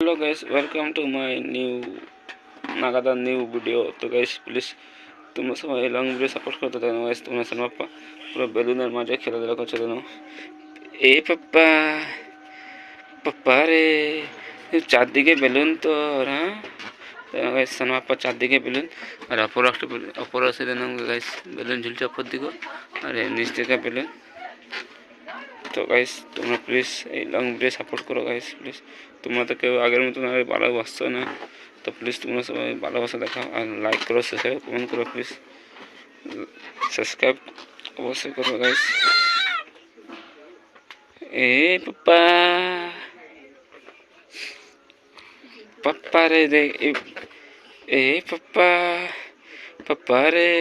Hello guys welcome to my new नागादा new video तो guys please तुम सब long video support करते देना गैस तुमने सुना पप्पा पूरा बेलून मज़े खेला दिला कर देना ए पप्पा पप्पा रे, चादी के बेलून तो हाँ तो देना गैस सुना पप्पा चादी के बेलून और अपोरा अपोरा से देना गैस बेलून झुलचा अपर को। अरे निश्चित का बेलून তো গাইস তোমরা প্লিজ এই লং ভিডিও সাপোর্ট করো গাইস প্লিজ তোমরা তো কেউ আগের মতন আর ভালোবাসছো না তো প্লিজ তোমরা সবাই ভালোবাসা দেখাও আর লাইক করো সাবস্ক্রাইব কমেন্ট করো প্লিজ সাবস্ক্রাইব অবশ্যই করো গাইস এ পাপ্পা পাপ্পা রে দে এ- এ পাপ্পা পাপ্পা রে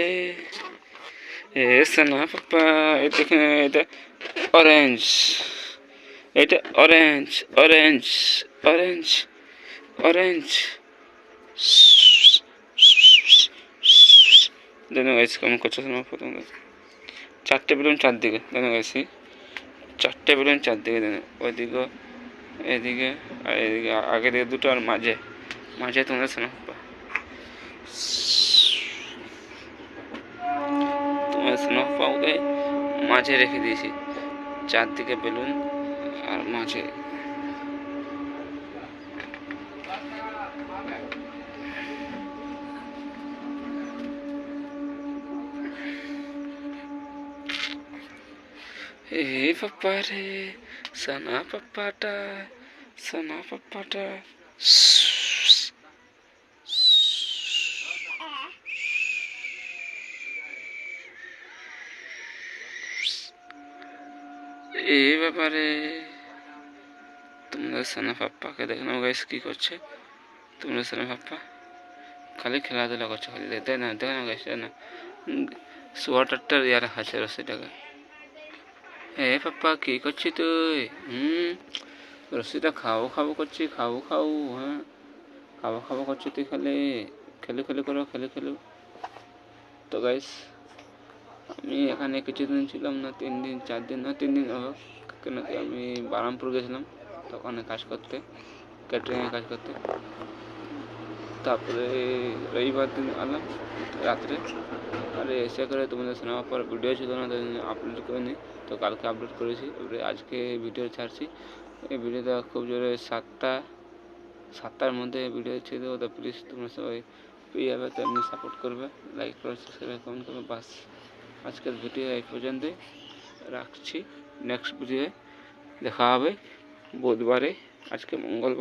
এ সোনা পাপ্পা এটা দেখেন এটা অরেঞ্জ এটা অরেঞ্জ অরেঞ্জ অরেঞ্জ অরেঞ্জ দেখুন গাইস কেমন করছে তোমার প্রথম চারটে বেলুন চারদিকে দেখুন গাইছি চারটে বেলুন চারদিকে দেখুন ওইদিকে, এদিকে আর এদিকে, আগে দিকে দুটো আর মাঝে। মাঝে তোমাদের শোনা তোমার স্নো পাওকে মাঝে রেখে দিয়েছি। চারদিকে বেলুন আর মাঝে এ পাপ্পা রে সানা পাপ্পাটা সানা পাপ্পাটা এই ব্যাপারে তোমরা সানা পাপ্পাকে দেখে নাও গাইস কি করছে। তোমরা সানা পাপ্পা খালি খেলাধুলা করছে, খালি দেখ না দেখ না গাইস না। সোয়াটারটার ইয়ার আছে রসিটাকে এ পাপ্পা কি করছিস তুই? হুম রসিটা খাব খাব করছি খাব খাব হ্যাঁ। খাব খাব করছি তুই খালি। খেলে খেলে করো, খেলে খেলে। তো গাইস আমি এখানে কিছুদিন ছিলাম না, তিন দিন, চার দিন না, তিন দিন কেন আমি বারামপুর গেছিলাম তখন কাজ করতে ক্যাটারিংয়ে কাজ করতে। তারপরে রবিবার দিন আলাম রাত্রে। আরে এসে করে তোমাদের শোনার পর ভিডিও ছিল না আপলোড করিনি। তো কালকে আপলোড করেছি, এবারে আজকে ভিডিও ছাড়ছি। এই ভিডিওটা খুব জোরে সাতটা, সাতটার মধ্যে ভিডিও ছিল তো প্লিজ তোমরা সবাই পেয়ে যাবে, তো এমনি সাপোর্ট করবে। লাইক করবে সাবস্ক্রাইব কমেন্ট করবে, বাস। আজকের ভিডিও এই পর্যন্তই। রাখছি। নেক্সট ভিডিও দেখা হবে। বুধবারে। আজকে মঙ্গলবার।